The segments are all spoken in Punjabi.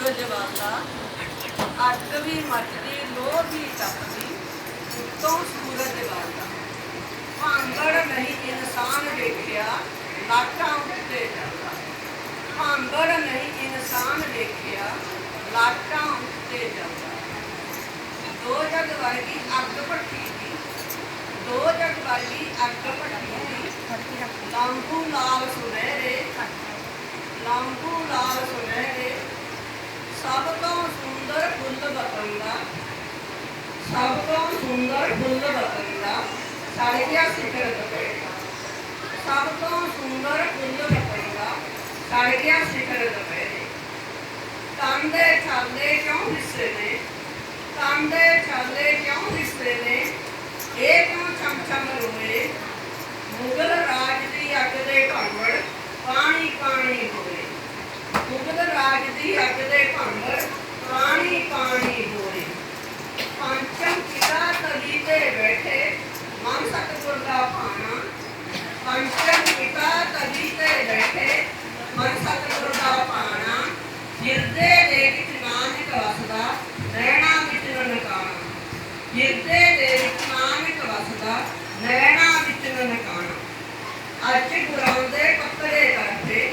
ਸੂਰਜ ਵਾਲਾ ਅੱਗ ਵੀ ਮੱਚਦੀ ਲੋਹ ਵੀ ਤਪਦੀ ਉੱਤੋਂ ਸੂਰਜ ਵਾਲਾ ਭਾਂਗੜ ਨਹੀਂ ਇਨਸਾਨ ਵੇਖਿਆ ਲਾਟਾਂ ਉੱਤੇ ਜਾਂਦਾ। ਭਾਂਗੜ ਨਹੀਂ ਇਨਸਾਨ ਵੇਖਿਆ ਲਾਟਾਂ ਉੱਤੇ ਜਾਂਦਾ। ਦੋ ਜਗ ਵਰਗੀ ਅੱਗ ਭੱਠੀ ਦੀ ਦੋ ਜਗ ਵਰਗੀ ਅੱਗ ਭੱਠੀ ਦੀ ਲਾਂਬੂ ਲਾਲ ਸੁਨਹਿਰੇ ਸੁਨਹਿਰੇ সবকম সুন্দর ফুল বতইলা সবকম সুন্দর ফুল বতইলা শাড়িয়া শিখর বতইলা সবকম সুন্দর ফুল বতইলা শাড়িয়া শিখর বতইলা কান্দে ছান্দে কেউ হিসে ਹਿਰਦੇ ਦੇ ਵਿੱਚ ਨਾਨਕ ਵਸਦਾ, ਨੈਣਾ ਵਿੱਚ ਨਨਕਾਣਾ। ਅੱਜ ਗੁਰਾਂ ਦੇ ਪੱਤਰੇ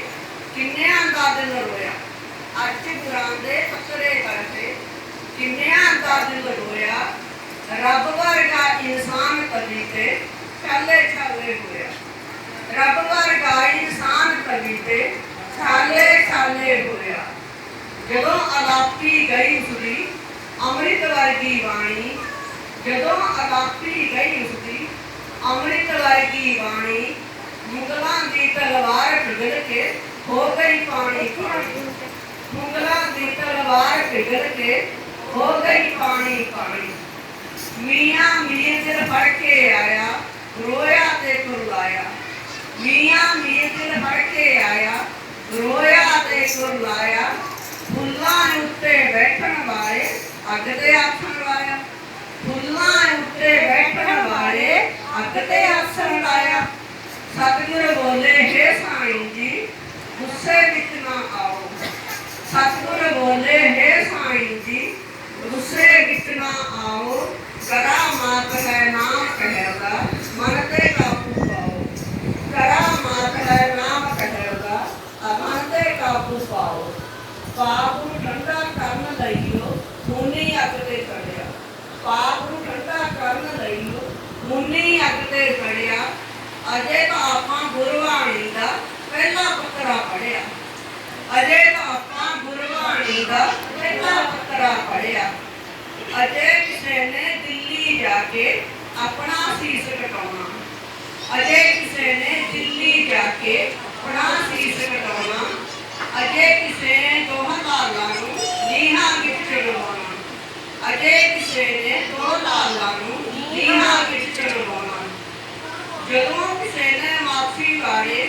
ਕਿੰਨਿਆਂ ਦਾ ਦਿਲ ਰੋਇਆ? ਅੱਜ ਗੁਰਾਂ ਦੇ ਪੱਤਰੇ ਕਿੰਨਿਆਂ ਦਾ ਦਿਲ ਰੋਇਆ? ਰੱਬ ਵਰਗਾ ਇਨਸਾਨ ਕਦੀ ਤੇ ਛਾਲੇ ਛਾਲੇ ਹੋਇਆ। ਰੱਬ ਵਰਗਾ ਇਨਸਾਨ ਕਦੀ ਤੇ ਛਾਲੇ ਛਾਲੇ ਹੋਇਆ। ਜਦੋਂ ਅਲਾਪੀ ਗਈ ਉਸਦੀ, ਅੰਮ੍ਰਿਤ ਵਰਗੀ ਬਾਣੀ ਜਦੋਂ ਅਲਾਪੀ ਗਈ ਉਸਦੀ, ਅੰਮ੍ਰਿਤ ਵਰਗੀ ਬਾਣੀ ਮੁਗਲਾਂ ਦੀ ਤਲਵਾਰ ਪਿਘਲ ਕੇ ਹੋ ਗਈ ਪਾਣੀ ਪਾਣੀ ਮੁਗਲਾਂ ਦੀ ਤਲਵਾਰ ਪਿਘਲ ਕੇ ਹੋ ਗਈ ਪਾਣੀ ਪਾਣੀ ਮੀਆਂ ਮੀਆਂ ਦਿਲ ਫੜ ਕੇ ਆਇਆ, ਰੋਇਆ ਤੇ ਕੁਰਲਾਇਆ। ਮੀਆਂ ਮੀਰ ਦਿਲ ਫੜ ਕੇ ਆਇਆ, ਰੋਇਆ ਤੇ ਕੁਰਲਾਇਆ। ਫੁੱਲਾਂ ਉੱਤੇ ਬੈਠਣ ਵਾਲੇ ਅੱਗ ਦੇ ਆਸਣ ਲਾਇਆ ਫੁੱਲਾਂ ਉੱਤੇ ਬੈਠਣ ਵਾਲੇ ਅੱਗ ਤੇ ਆਸਣ ਲਾਇਆ। ਸਤਿਗੁਰ ਬੋਲੇ, ਹੇ ਸਾਈਂ ਜੀ, ਗੁੱਸੇ ਵਿੱਚ ਨਾ ਆਓ। ਸਤਿਗੁਰ ਬੋਲੇ, ਹੇ ਸਾਈਂ ਜੀ, ਗੁੱਸੇ ਵਿੱਚ ਨਾ ਆਓ। ਕਰਾ ਮਾਤ ਹੈ ਨਾਮ ਕਹਿਦਾ ਮਨ ਤੇ ਕਾਬੂ ਪਾਓ। ਕਰਾ ਮਾਤ ਹੈ ਨਾਮ ਕਹਿਦਾ ਮਨ ਤੇ ਕਾਬੂ ਪਾਓ। ਪਾਪ ਨੂੰ ਠੰਡਾ ਕਰਨ ਲਈਓ ਮੁੰਨੀ ਅੱਗ ਤੇ ਚੜਿਆ ਪਾਪ ਨੂੰ ਠੰਡਾ ਕਰਨ ਲਈਓ ਮੁੰਨੀ ਅੱਗ ਤੇ ਚੜਿਆ ਅਜੇ ਤਾਂ ਆਪਾਂ ਗੁਰਬਾਣੀ ਦਾ ਪਹਿਲਾ ਪੱਤਰਾ ਪੜਿਆ ਅਜੇ ਤਾਂ ਆਪਾਂ ਗੁਰਬਾਣੀ ਦਾ ਪਹਿਲਾ ਪੱਤਰਾ ਪੜਿਆ ਅਜੇ ਕਿਸੇ ਨੇ ਦਿੱਲੀ ਜਾ ਕੇ ਆਪਣਾ ਸੀਸ ਕਟਾਉਣਾ। ਅਜੇ ਕਿਸੇ ਨੇ ਦਿੱਲੀ ਜਾ ਕੇ ਆਪਣਾ ਸੀਸ ਕਟਾਉਣਾ। ਅਜੇ ਕਿਸੇ ਨੇ ਦੋਹਾਂ ਲਾਲਾਂ ਨੂੰ ਨੀਹਾਂ ਵਿੱਚ ਚੜਵਾਉਣਾ ਅਜੇ ਕਿਸੇ ਨੇ ਦੋ ਲਾਲਾਂ ਨੂੰ ਨੀਹਾਂ ਵਿੱਚ ਚੜਵਾਉਣਾ ਜਦੋਂ ਕਿਸੇ ਨੇ ਮਾਫੀ ਵਾਲੇ